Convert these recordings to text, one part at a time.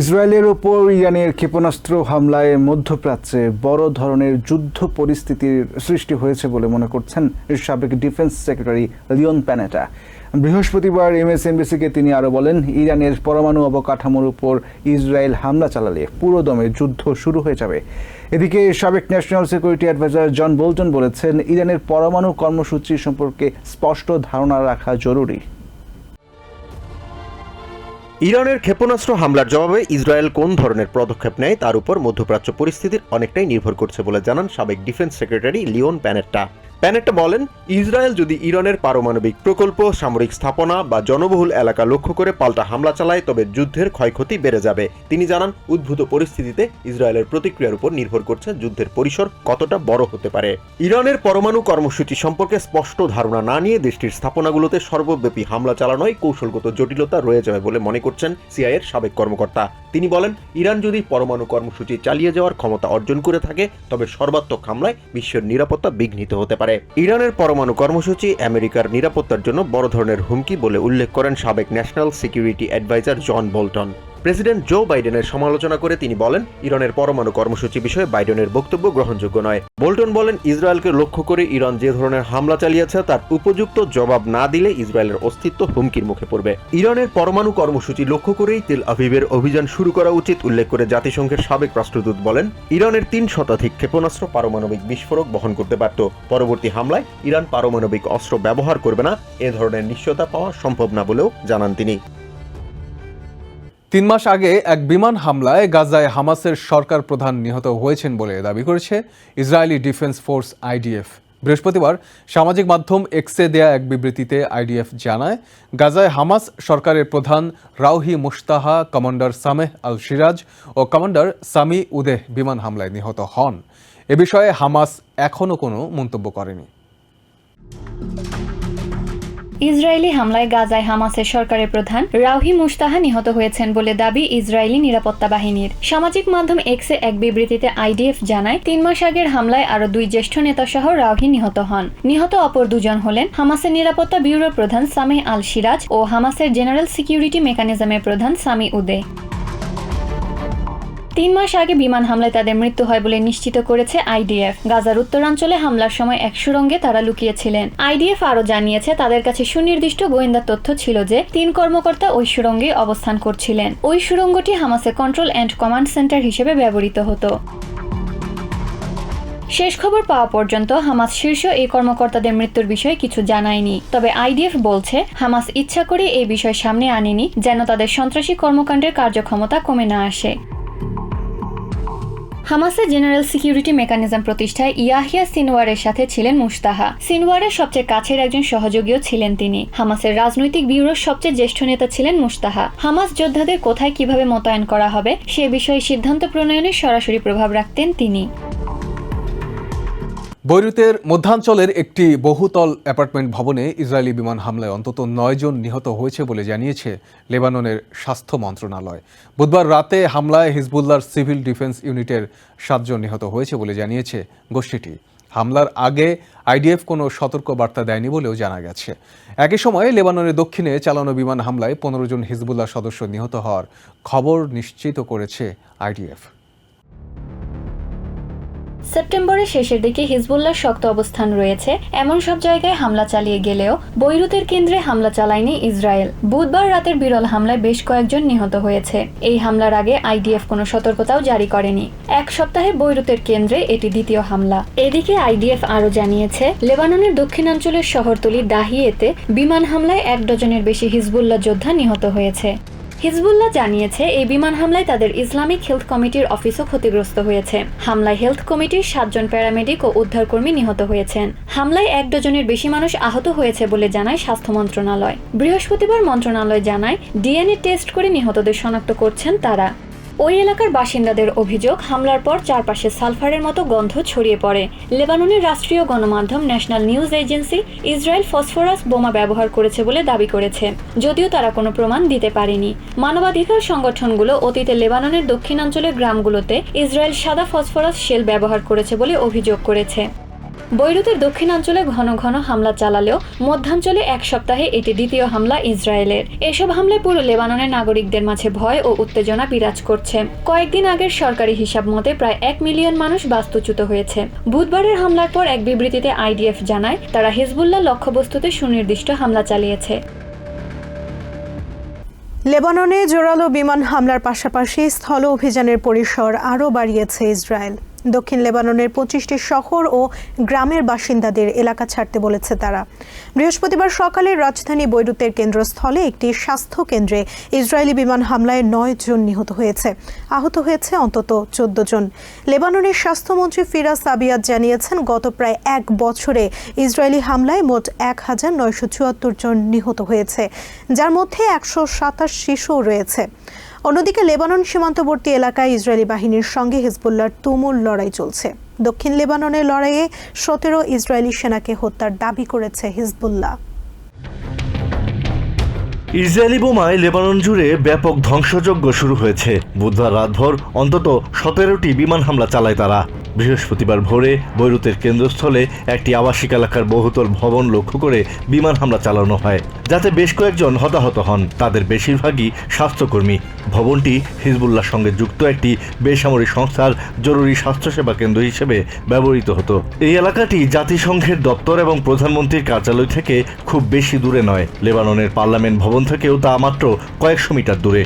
ইসরায়েলের ওপর ইরানের ক্ষেপণাস্ত্র হামলায় মধ্যপ্রাচ্যে বড় ধরনের যুদ্ধ পরিস্থিতির সৃষ্টি হয়েছে বলে মনে করছেন সাবেক ডিফেন্স সেক্রেটারি লিওন প্যানেটা। বৃহস্পতিবার এমএসএনবিসিকে তিনি আরও বলেন, ইরানের পরমাণু অবকাঠামোর উপর ইসরায়েল হামলা চালালে পুরোদমে যুদ্ধ শুরু হয়ে যাবে। এদিকে সাবেক national security adviser John Bolton বলেছেন, ইরানের পরমাণু কর্মসূচি সম্পর্কে স্পষ্ট ধারণা রাখা জরুরি। ইরানের ক্ষেপণাস্ত্র হামলার জবাবে ইসরায়েল কোন ধরনের পদক্ষেপ নেয় তার উপর মধ্যপ্রাচ্য পরিস্থিতির অনেকটাই নির্ভর করছে বলে জানান সাবেক defence secretary Leon Panetta. Panetta বলেন, ইসরায়েল যদি ইরানের পারমাণবিক প্রকল্প, সামরিক স্থাপনা বা জনবহুল এলাকা লক্ষ্য করে পাল্টা হামলা চালায়, তবে যুদ্ধের ক্ষয়ক্ষতি বেড়ে যাবে। তিনি জানান, উদ্ভূত পরিস্থিতিতে ইসরায়েলের প্রতিক্রিয়ার উপর নির্ভর করছে যুদ্ধের পরিসর কতটা বড় হতে পারে। ইরানের পরমাণু কর্মসূচি সম্পর্কে স্পষ্ট ধারণা না নিয়ে দেশটির স্থাপনাগুলোতে সর্বব্যাপী হামলা চালানোয় কৌশলগত জটিলতা রয়ে যাবে বলে মনে করছেন সিআইয়ের সাবেক কর্মকর্তা। তিনি বলেন, ইরান যদি পরমাণু কর্মসূচি চালিয়ে যাওয়ার ক্ষমতা অর্জন করে থাকে, তবে সর্বাত্মক হামলায় বিশ্বের নিরাপত্তা বিঘ্নিত হতে পারে। ইরানের পরমাণু কর্মসূচি আমেরিকার নিরাপত্তার জন্য বড় ধরনের হুমকি বলে উল্লেখ করেন সাবেক national security adviser John Bolton. President Joe বাইডেনের সমালোচনা করে তিনি বলেন, ইরানের পরমাণু কর্মসূচি বিষয়ে বাইডেনের বক্তব্য গ্রহণযোগ্য নয়। বোল্টন বলেন, ইসরায়েলকে লক্ষ্য করে ইরান যে ধরনের হামলা চালিয়েছে, তার উপযুক্ত জবাব না দিলে ইসরায়েলের অস্তিত্ব হুমকির মুখে পড়বে। ইরানের পরমাণু কর্মসূচি লক্ষ্য করেই তেল আভিভের অভিযান শুরু করা উচিত, উল্লেখ করে জাতিসংঘের সাবেক রাষ্ট্রদূত বলেন, ইরানের তিন শতাধিক ক্ষেপণাস্ত্র পারমাণবিক বিস্ফোরক বহন করতে পারত পরবর্তী হামলায় ইরান পারমাণবিক অস্ত্র ব্যবহার করবে না, এ ধরনের নিশ্চয়তা পাওয়া সম্ভব না বলেও জানান তিনি। তিন মাস আগে এক বিমান হামলায় গাজায় হামাসের সরকার প্রধান নিহত হয়েছেন বলে দাবি করেছে ইসরায়েলি ডিফেন্স ফোর্স আইডিএফ। বৃহস্পতিবার সামাজিক মাধ্যম এক্সে দেয়া এক বিবৃতিতে আইডিএফ জানায়, গাজায় হামাস সরকারের প্রধান Rawhi Mushtaha commander Sameh Al Siraj ও কমান্ডার সামি উদেহ বিমান হামলায় নিহত হন। এ বিষয়ে হামাস এখনও কোনো মন্তব্য করেনি। ইসরায়েলি হামলায় গাজায় হামাসের সরকারের প্রধান রাউহি মুস্তাহা নিহত হয়েছেন বলে দাবি ইসরায়েলি নিরাপত্তা বাহিনীর। সামাজিক মাধ্যম এক্সে এক বিবৃতিতে আইডিএফ জানায়, তিন মাস আগের হামলায় আরও দুই জ্যেষ্ঠ নেতা সহ রাউহি নিহত হন। নিহত অপর দুজন হলেন হামাসের নিরাপত্তা ব্যুরোর প্রধান সামেহ আল সিরাজ ও হামাসের জেনারেল সিকিউরিটি মেকানিজমের প্রধান সামি উদে। তিন মাস আগে বিমান হামলায় তাদের মৃত্যু হয় বলে নিশ্চিত করেছে আইডিএফ। গাজার উত্তরাঞ্চলে হামলার সময় এক সুরঙ্গে তারা লুকিয়েছিলেন। আইডিএফ আরও জানিয়েছে, তাদের কাছে সুনির্দিষ্ট গোয়েন্দা তথ্য ছিল যে তিন কর্মকর্তা ওই সুরঙ্গে অবস্থান করছিলেন। ওই সুরঙ্গটি হামাসে কন্ট্রোল অ্যান্ড কমান্ড সেন্টার হিসেবে ব্যবহৃত হতো। শেষ খবর পাওয়া পর্যন্ত হামাস শীর্ষ এই কর্মকর্তাদের মৃত্যুর বিষয়ে কিছু জানায়নি। তবে আইডিএফ বলছে, হামাস ইচ্ছা করে এই বিষয় সামনে আনেনি, যেন তাদের সন্ত্রাসী কর্মকাণ্ডের কার্যক্ষমতা কমে না আসে। হামাসের জেনারেল সিকিউরিটি মেকানিজম প্রতিষ্ঠায় ইয়াহিয়া সিনওয়ারের সাথে ছিলেন মুস্তাহা সিনওয়ারের সবচেয়ে কাছের একজন সহযোগীও ছিলেন তিনি। হামাসের রাজনৈতিক ব্যুরোর সবচেয়ে জ্যেষ্ঠ নেতা ছিলেন মুস্তাহা হামাস যোদ্ধাদের কোথায় কীভাবে মোতায়েন করা হবে, সে বিষয়ে সিদ্ধান্ত প্রণয়নে সরাসরি প্রভাব রাখতেন তিনি। বৈরুতের মধ্যাঞ্চলের একটি বহুতল অ্যাপার্টমেন্ট ভবনে ইসরায়েলি বিমান হামলায় অন্তত নয় জন নিহত হয়েছে বলে জানিয়েছে লেবাননের স্বাস্থ্য মন্ত্রণালয়। বুধবার রাতে হামলায় হিজবুল্লাহর সিভিল ডিফেন্স ইউনিটের সাতজন নিহত হয়েছে বলে জানিয়েছে গোষ্ঠীটি। হামলার আগে আইডিএফ কোনো সতর্ক বার্তা দেয়নি বলেও জানা গেছে। একই সময়ে লেবাননের দক্ষিণে চালানো বিমান হামলায় পনেরো জন হিজবুল্লাহ সদস্য নিহত হওয়ার খবর নিশ্চিত করেছে আইডিএফ। সেপ্টেম্বরের শেষের দিকে হিজবুল্লাহ শক্ত অবস্থান রয়েছে। এমন সব জায়গায় হামলা চালিয়ে গেলেও বৈরুতের কেন্দ্রে হামলা চালায়নি ইসরায়েল। বুধবার রাতের বিরল হামলায় বেশ কয়েকজন নিহত হয়েছে। এই হামলার আগে আইডিএফ কোনো সতর্কতাও জারি করেনি। এক সপ্তাহে বৈরুতের কেন্দ্রে এটি দ্বিতীয় হামলা। এদিকে আইডিএফ আরও জানিয়েছে, লেবাননের দক্ষিণাঞ্চলের শহরতলি দাহিয়েতে বিমান হামলায় এক ডজনের বেশি হিজবুল্লাহ যোদ্ধা নিহত হয়েছে। হিজবুল্লাহ জানিয়েছে, এই বিমান হামলায় তাদের ইসলামিক হেলথ কমিটির অফিসও ক্ষতিগ্রস্ত হয়েছে। হামলায় হেলথ কমিটির সাতজন প্যারামেডিক ও উদ্ধারকর্মী নিহত হয়েছেন। হামলায় এক ডজনের বেশি মানুষ আহত হয়েছে বলে জানায় স্বাস্থ্য মন্ত্রণালয়। বৃহস্পতিবার মন্ত্রণালয় জানায়, ডিএনএ টেস্ট করে নিহতদের শনাক্ত করছেন তারা। ওই এলাকার বাসিন্দাদের অভিযোগ, হামলার পর চারপাশে সালফারের মতো গন্ধ ছড়িয়ে পড়ে। লেবাননের রাষ্ট্রীয় গণমাধ্যম national news agency Israel phosphorus বোমা ব্যবহার করেছে বলে দাবি করেছে। যদিও তারা কোনো প্রমাণ দিতে পারেনি। মানবাধিকার সংগঠনগুলো অতীতে লেবাননের দক্ষিণাঞ্চলের গ্রামগুলোতে ইসরায়েল সাদা ফসফরাস শেল ব্যবহার করেছে বলে অভিযোগ করেছে। বৈরুতের দক্ষিণাঞ্চলে ঘন ঘন হামলা চালালেও মধ্যাঞ্চলে এক সপ্তাহে এটি দ্বিতীয় হামলা ইসরায়েলের। এসব হামলায় পুরো লেবাননের নাগরিকদের মাঝে ভয় ও উত্তেজনা বিরাজ করছে। কয়েকদিন আগের সরকারি হিসাব মতে প্রায় এক মিলিয়ন মানুষ বাস্তুচ্যুত হয়েছে। বুধবারের হামলার পর এক বিবৃতিতে আইডিএফ জানায়, তারা হিজবুল্লাহ লক্ষ্যবস্তুতে সুনির্দিষ্ট হামলা চালিয়েছে। লেবাননে জোরালো বিমান হামলার পাশাপাশি স্থল অভিযানের পরিসর আরও বাড়িয়েছে ইসরায়েল। দক্ষিণ লেবাননের পঁচিশটি শহর ও গ্রামের বাসিন্দাদের এলাকা ছাড়তে বলেছে তারা। বৃহস্পতিবার সকালে রাজধানী বৈরুতের কেন্দ্রস্থলে একটি স্বাস্থ্য কেন্দ্রে ইসরায়েলি বিমান হামলায় নয় জন নিহত হয়েছে। আহত হয়েছে অন্তত চোদ্দ জন। লেবাননের স্বাস্থ্যমন্ত্রী ফিরাজ সাবিয়াত জানিয়েছেন, গত প্রায় এক বছরে ইসরায়েলি হামলায় মোট এক হাজার নয়শো চুয়াত্তর জন নিহত হয়েছে, যার মধ্যে একশো সাতাশ শিশুও রয়েছে। অন্যদিকে লেবানন সীমান্তবর্তী এলাকায় ইসরায়েলি বাহিনীর সঙ্গে হিজবুল্লার তুমুল লড়াই চলছে। দক্ষিণ লেবাননের লড়াইয়ে সতেরো ইসরায়েলি সেনাকে হত্যার দাবি করেছে হিজবুল্লাহ। ইসরায়েলি বোমায় লেবানন জুড়ে ব্যাপক ধ্বংসযজ্ঞ শুরু হয়েছে। বুধবার রাতভর অন্তত সতেরোটি বিমান হামলা চালায় তারা। বৃহস্পতিবার ভোরে বৈরুতের কেন্দ্রস্থলে একটি আবাসিক এলাকার বহুতল ভবন লক্ষ্য করে বিমান হামলা চালানো হয়, যাতে বেশ কয়েকজন হতাহত হন। তাদের বেশিরভাগই স্বাস্থ্যকর্মী। ভবনটি হিজবুল্লাহর সঙ্গে যুক্ত একটি বেসামরিক সংস্থার জরুরি স্বাস্থ্যসেবা কেন্দ্র হিসেবে ব্যবহৃত হতো। এই এলাকাটি জাতিসংঘের দপ্তর এবং প্রধানমন্ত্রীর কার্যালয় থেকে খুব বেশি দূরে নয়। লেবাননের পার্লামেন্ট ভবন থেকেও তা মাত্র কয়েকশো মিটার দূরে।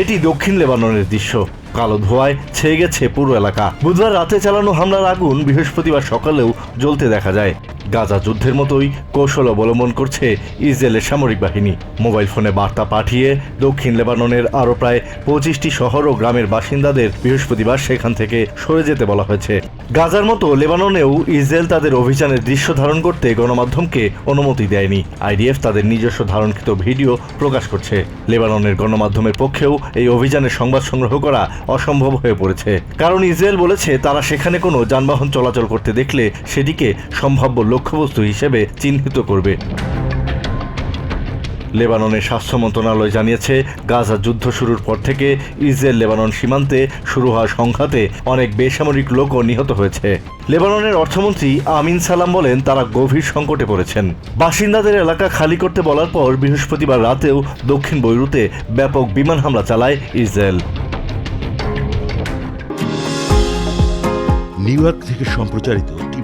এটি দক্ষিণ লেবাননের দৃশ্য। কালো ধোয়ায় ছেয়ে গেছে পুরো এলাকা। বুধবার রাতে চালানো হামলার আগুন বৃহস্পতিবার সকালেও জ্বলতে দেখা যায়। গাজা যুদ্ধের মতোই কৌশল অবলম্বন করছে ইসরায়েলের সামরিক বাহিনী। মোবাইল ফোনে বার্তা পাঠিয়ে দক্ষিণ লেবাননের আরও প্রায় পঁচিশটি শহর ও গ্রামের বাসিন্দাদের বৃহস্পতিবার সেখান থেকে সরে যেতে বলা হয়েছে। গাজার মতো লেবাননেও ইসরায়েল তাদের অভিযানের দৃশ্য ধারণ করতে গণমাধ্যমকে অনুমতি দেয়নি। আইডিএফ তাদের নিজস্ব ধারণকৃত ভিডিও প্রকাশ করছে। লেবাননের গণমাধ্যমের পক্ষেও এই অভিযানের সংবাদ সংগ্রহ করা অসম্ভব হয়ে পড়েছে। কারণ ইসরায়েল বলেছে, তারা সেখানে কোনো যানবাহন চলাচল করতে দেখলে সেটিকে সম্ভাব্য লক্ষ্যবস্তু হিসেবে চিহ্নিত করবে। লেবাননের স্বাস্থ্য মন্ত্রণালয় জানিয়েছে, গাজা যুদ্ধ শুরুর পর থেকে ইসরায়েল লেবানন সীমান্তে শুরু হওয়া সংঘাতে অনেক বেসামরিক লোকও নিহত হয়েছে। লেবাননের অর্থমন্ত্রী আমিন সালাম বলেন, তারা গভীর সংকটে পড়েছেন। বাসিন্দাদের এলাকা খালি করতে বলার পর বৃহস্পতিবার রাতেও দক্ষিণ বৈরুতে ব্যাপক বিমান হামলা চালায় ইসরায়েল। নিউ ইয়র্ক থেকে সম্প্রচারিত